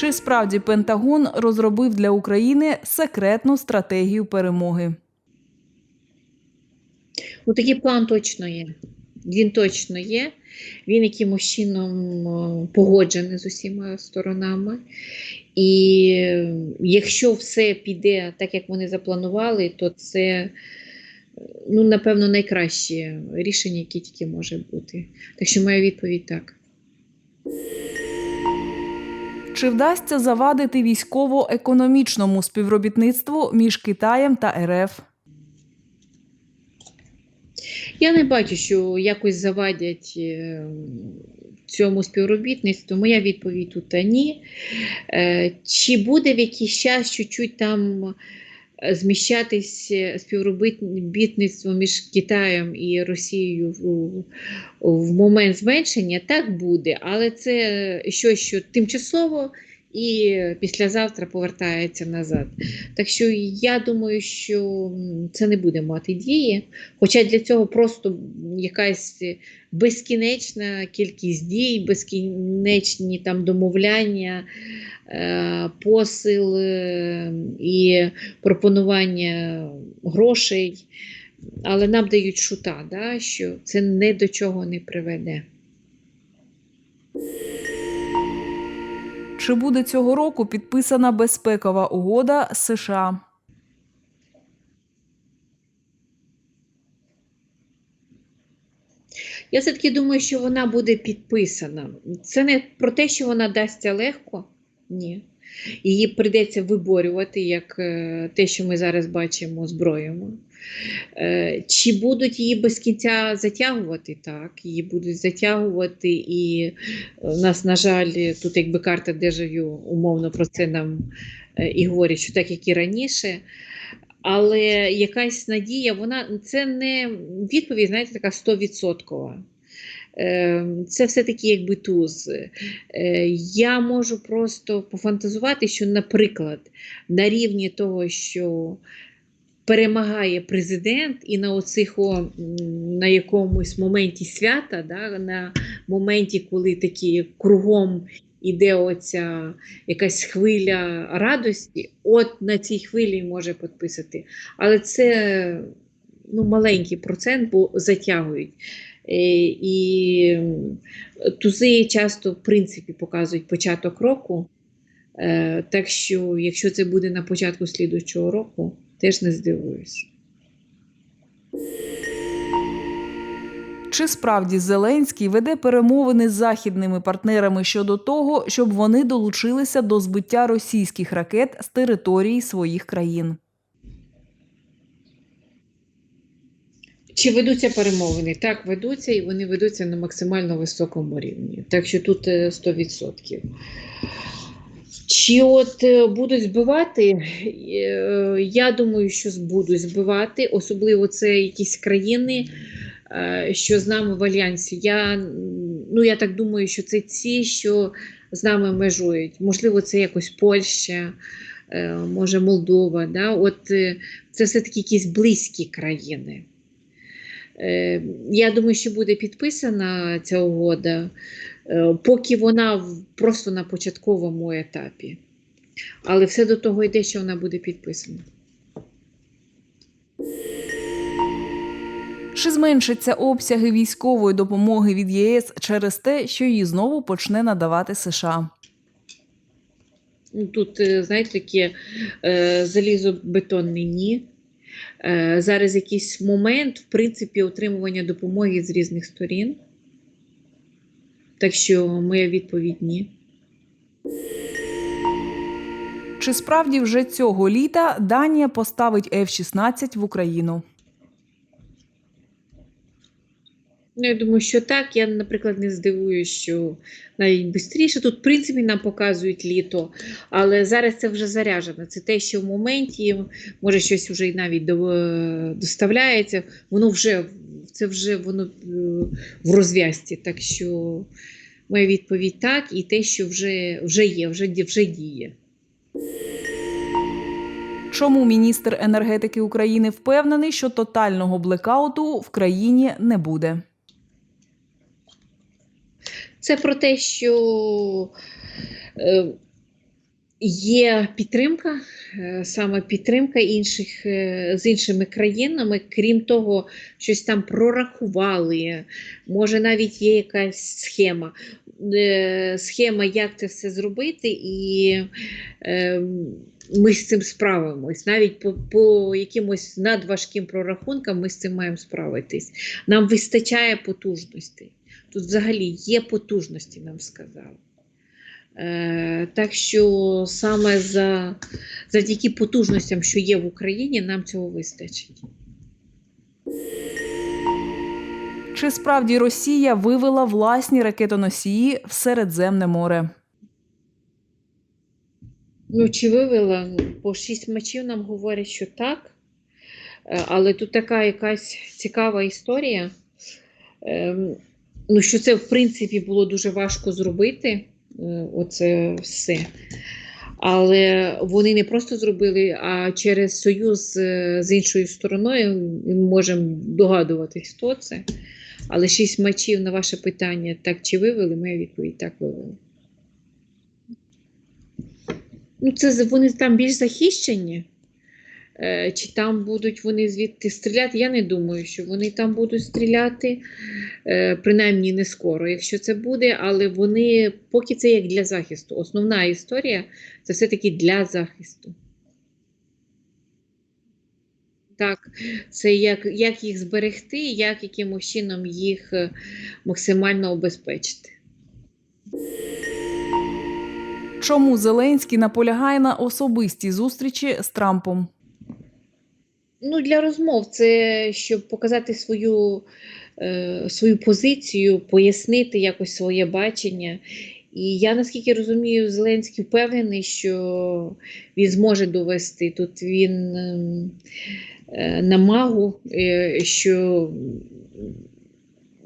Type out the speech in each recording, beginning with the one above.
Чи справді Пентагон розробив для України секретну стратегію перемоги? Ну, такий план точно є. Він точно є. Він якимось чином е, погоджений з усіма сторонами. І е, якщо все піде так, як вони запланували, то це, е, ну, напевно, найкраще рішення, яке тільки може бути. Так що моя відповідь так. Чи вдасться завадити військово-економічному співробітництву між Китаєм та РФ? Я не бачу, що якось завадять е, цьому співробітництву. Моя відповідь тут та ні. Е, Чи буде в якийсь час чуть-чуть там е, зміщатись е, співробітництво між Китаєм і Росією в, в момент зменшення? Так буде, але це щось, що тимчасово. І післязавтра повертається назад. Так що я думаю, що це не буде мати дії. Хоча для цього просто якась безкінечна кількість дій, безкінечні там домовляння, е, посил е, і пропонування грошей. Але нам дають шута, да, що це не до чого не приведе. Чи буде цього року підписана безпекова угода США? Я все-таки думаю, що вона буде підписана. Це не про те, що вона дасться легко. Ні. Її прийдеться виборювати, як е, те, що ми зараз бачимо зброями. Е, Чи будуть її без кінця затягувати? Так, її будуть затягувати, і у нас, на жаль, тут якби карта дежавю, умовно про це нам е, і говорять, що так, як і раніше. Але якась надія, вона це не відповідь, знаєте, така стовідсоткова. Е, Це все-таки якби туз. Е, Я можу просто пофантазувати, що, наприклад, на рівні того, що перемагає президент, і на оцих на якомусь моменті свята, да, на моменті, коли такі кругом іде оця якась хвиля радості, от на цій хвилі може підписати. Але це ну, маленький процент, бо затягують. Е, І тузи часто, в принципі, показують початок року. Е, Так що, якщо це буде на початку слідуючого року, теж не здивуюсь. Чи справді Зеленський веде перемовини з західними партнерами щодо того, щоб вони долучилися до збиття російських ракет з території своїх країн? Чи ведуться перемовини? Так, ведуться, і вони ведуться на максимально високому рівні. Так що тут е, 100%. Чи от е, будуть збивати? Е, Я думаю, що будуть збивати, особливо це якісь країни, е, що з нами в альянсі. Я, ну, я так думаю, що це ці, що з нами межують. Можливо, це якось Польща, е, може Молдова. Да? От е, це все-таки якісь близькі країни. Е, Я думаю, що буде підписана ця угода, е, поки вона просто на початковому етапі. Але все до того йде, що вона буде підписана. Чи зменшаться обсяги військової допомоги від ЄС через те, що її знову почне надавати США? Ну, Тут, е, знаєте, таке залізобетонне ні. Е, Зараз якийсь момент, в принципі, отримування допомоги з різних сторін. Так що моя відповідь ні. Чи справді вже цього літа Данія поставить F-16 в Україну? Ну, я думаю, що так. Я, наприклад, не здивуюся, що навіть швидше. Тут, в принципі, нам показують літо, але зараз це вже заряджено. Це те, що в моменті, може, щось вже й навіть до- доставляється, воно вже це вже воно е, в розв'язці. Так що моя відповідь так, і те, що вже, вже є, вже, вже діє. Чому міністр енергетики України впевнений, що тотального блекауту в країні не буде? Це про те, що е, Є підтримка, е, саме підтримка інших е, з іншими країнами, крім того, щось там прорахували. Може, навіть є якась схема, схема, як це все зробити, і ми з цим справимось. Навіть по, по якимось надважким прорахункам ми з цим маємо справитись. Нам вистачає потужностей. Тут взагалі є потужності, нам сказали. Е, так що саме за, завдяки потужностям, що є в Україні, нам цього вистачить. Чи справді Росія вивела власні ракетоносії в Середземне море? Ну, чи вивела? По шість матчів нам говорять, що так. Е, Але тут така якась цікава історія. Ну, що це, в принципі, було дуже важко зробити. е, Оце все. Але вони не просто зробили, а через союз е, з іншою стороною ми можемо догадуватись, хто це. Але шість матчів на ваше питання, так чи вивели, моя відповідь так вивели. Ну, це вони там більш захищені. Е, Чи там будуть вони звідти стріляти? Я не думаю, що вони там будуть стріляти, е, принаймні не скоро, якщо це буде, але вони поки це як для захисту. Основна історія це все-таки для захисту. Так, це як, як їх зберегти, як якимось чином їх е, максимально обезпечити. Чому Зеленський наполягає на особистій зустрічі з Трампом? Ну, для розмов це щоб показати свою, е, свою позицію, пояснити якось своє бачення. І я наскільки розумію, Зеленський впевнений, що він зможе довести. Тут він ем, е, на магу, е, що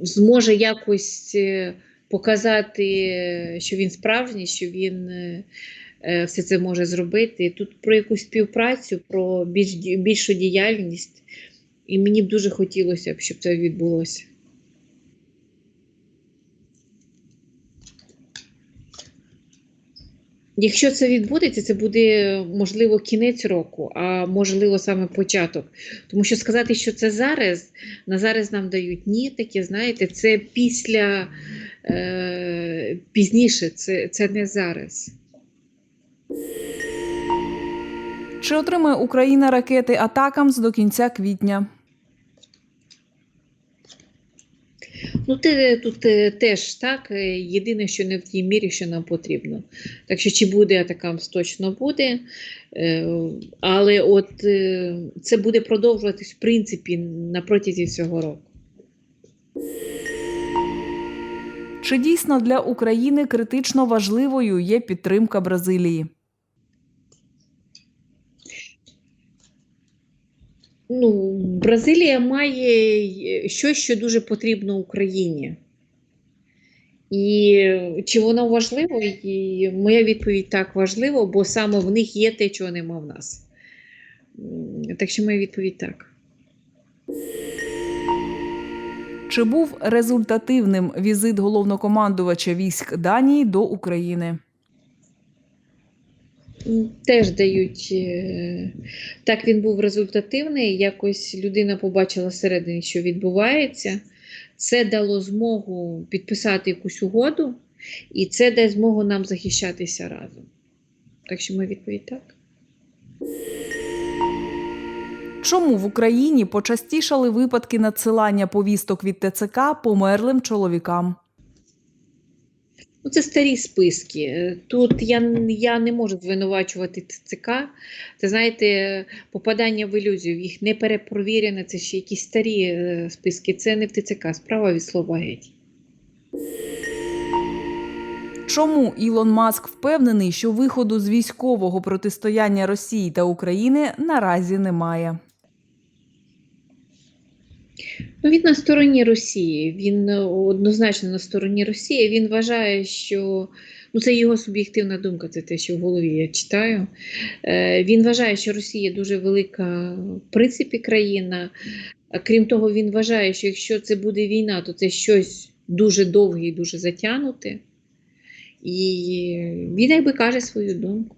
зможе якось е, показати, що він справжній, що він е, все це може зробити. Тут про якусь співпрацю, про більш, більшу діяльність. І мені б дуже хотілося б, щоб це відбулося. Якщо це відбудеться, це буде можливо кінець року, а можливо саме початок. Тому що сказати, що це зараз, на зараз нам дають ні, таке, знаєте, це після е, пізніше, це, це не зараз. Чи отримає Україна ракети Атакамс до кінця квітня? Ну, те, тут е, теж так. е, Єдине, що не в тій мірі, що нам потрібно. Так що, чи буде атакамс, точно буде. Е, Але от це буде продовжуватись, в принципі, на протязі всього року. Чи дійсно для України критично важливою є підтримка Бразилії? Ну, Бразилія має е, щось, що дуже потрібно Україні. І чи воно важливо? І моя відповідь так важливо, бо саме в них є те, чого нема в нас. Так що моя відповідь так. Чи був результативним візит головнокомандувача військ Данії до України? Теж дають. е, Так, він був результативний. Якось людина побачила всередині, що відбувається. Це дало змогу підписати якусь угоду, і це дасть змогу нам захищатися разом. Так що моя відповідь так. Чому в Україні почастішали випадки надсилання повісток від ТЦК померлим чоловікам? Ну, це старі списки. Тут я, я не можу звинувачувати ТЦК. Це знаєте, попадання в ілюзію. Їх не перепровірено, це ще якісь старі е, списки. Це не в ТЦК, справа від слова геть. Чому Ілон Маск впевнений, що виходу з військового протистояння Росії та України наразі немає? Ну, він на стороні Росії. Він е, однозначно на стороні Росії. Він вважає, що ну це його суб'єктивна думка, це те, що в голові я читаю. Е, Він вважає, що Росія дуже велика в принципі країна. Крім того, він вважає, що якщо це буде війна, то це щось дуже довге і дуже затягнуте. І він якби каже свою думку.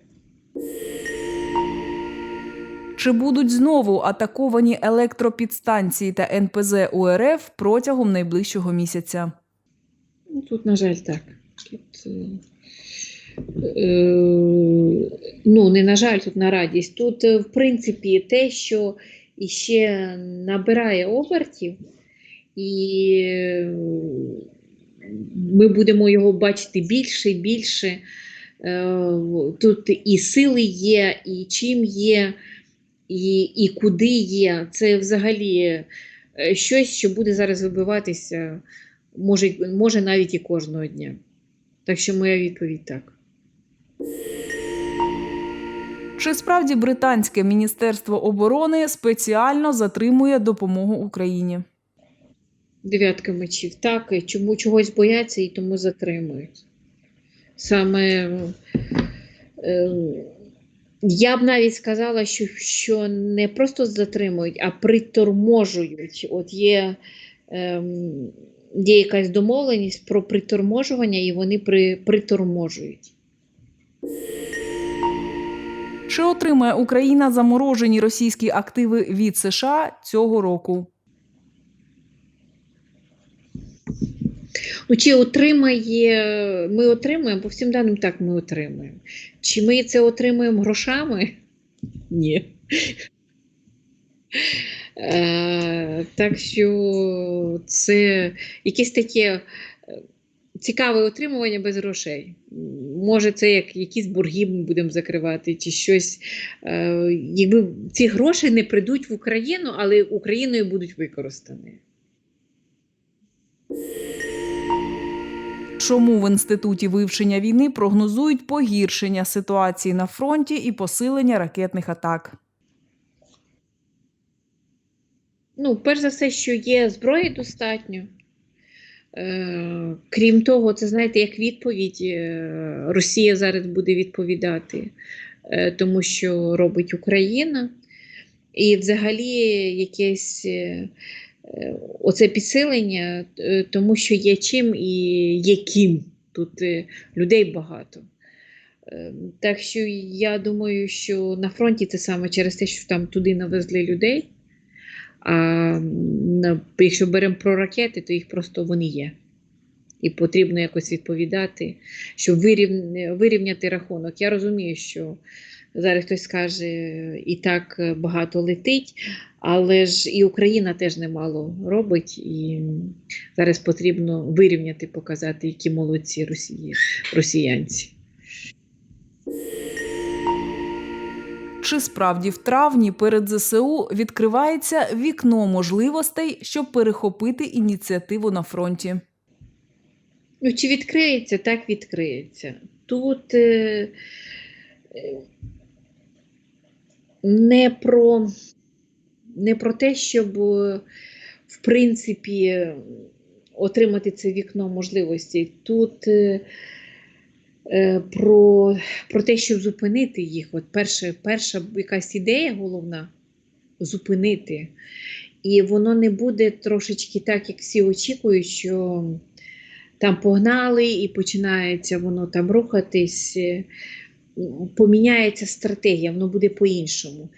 Чи будуть знову атаковані електропідстанції та НПЗ УРФ протягом найближчого місяця? Ну, Тут, на жаль, так. Тут, е, е, ну, не на жаль, тут на радість. Тут, е, в принципі, те, що іще набирає обертів, і ми будемо його бачити більше і більше. Тут і сили є, і чим є, і, і куди є. Це взагалі е, щось, що буде зараз вибиватися може, може навіть і кожного дня. Так що моя відповідь так. Чи справді британське міністерство оборони спеціально затримує допомогу Україні? Дев'ятка мечів. Так, і чому чогось бояться і тому затримують. Саме е, я б навіть сказала, що, що не просто затримують, а приторможують. От є, ем, є якась домовленість про приторможування, і вони при, приторможують. Чи отримає Україна заморожені російські активи від США цього року? Чи отримає, ми отримуємо, по всім даним так ми отримуємо. Чи ми це отримуємо грошами? Ні. Е, так що це якесь таке е, цікаве отримування без грошей. Може, це як якісь борги ми будемо закривати, чи щось. Е, якби ці гроші не прийдуть в Україну, але Україною будуть використані. Чому в інституті вивчення війни прогнозують погіршення ситуації на фронті і посилення ракетних атак? Ну, перш за все, що є зброї достатньо. Е, крім того, це знаєте, як відповідь, е, Росія зараз буде відповідати, е, тому що робить Україна. І взагалі якесь оце підсилення, е, тому що є чим і яким. Тут е, людей багато. Е, Так що я думаю, що на фронті це саме через те, що там туди навезли людей. А якщо беремо про ракети, то їх просто вони є. І потрібно якось відповідати, щоб вирівняти рахунок. Я розумію, що зараз хтось скаже, і так багато летить, але ж і Україна теж немало робить, і зараз потрібно вирівняти, показати, які молодці росії, росіянці. Чи справді в травні перед ЗСУ відкривається вікно можливостей, щоб перехопити ініціативу на фронті? Ну, чи відкриється, так відкриється. Тут е, е, не про, не про те, щоб, в принципі, отримати це вікно можливостей. Тут е, е, про, про те, щоб зупинити їх. От перша, перша якась ідея головна зупинити. І воно не буде трошечки так, як всі очікують, що там погнали і починається воно там рухатись. Поміняється стратегія, воно буде по-іншому.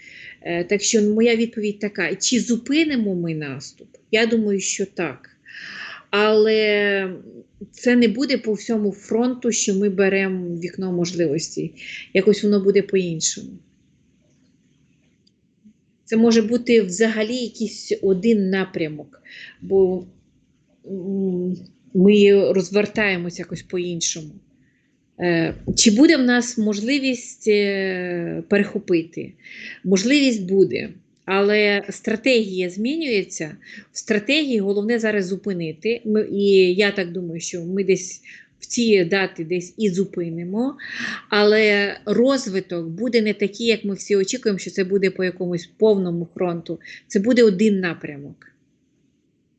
Е, Так що моя відповідь така: чи зупинимо ми наступ? Я думаю, що так. Але це не буде по всьому фронту, що ми беремо вікно можливостей. Якось воно буде по-іншому. Це може бути взагалі якийсь один напрямок, бо ми розвертаємося якось по-іншому. Е, Чи буде в нас можливість е, перехопити? Можливість буде, але стратегія змінюється. В стратегії головне зараз зупинити. І я так думаю, що ми десь в ці дати десь і зупинимо, але розвиток буде не такий, як ми всі очікуємо, що це буде по якомусь повному фронту. Це буде один напрямок.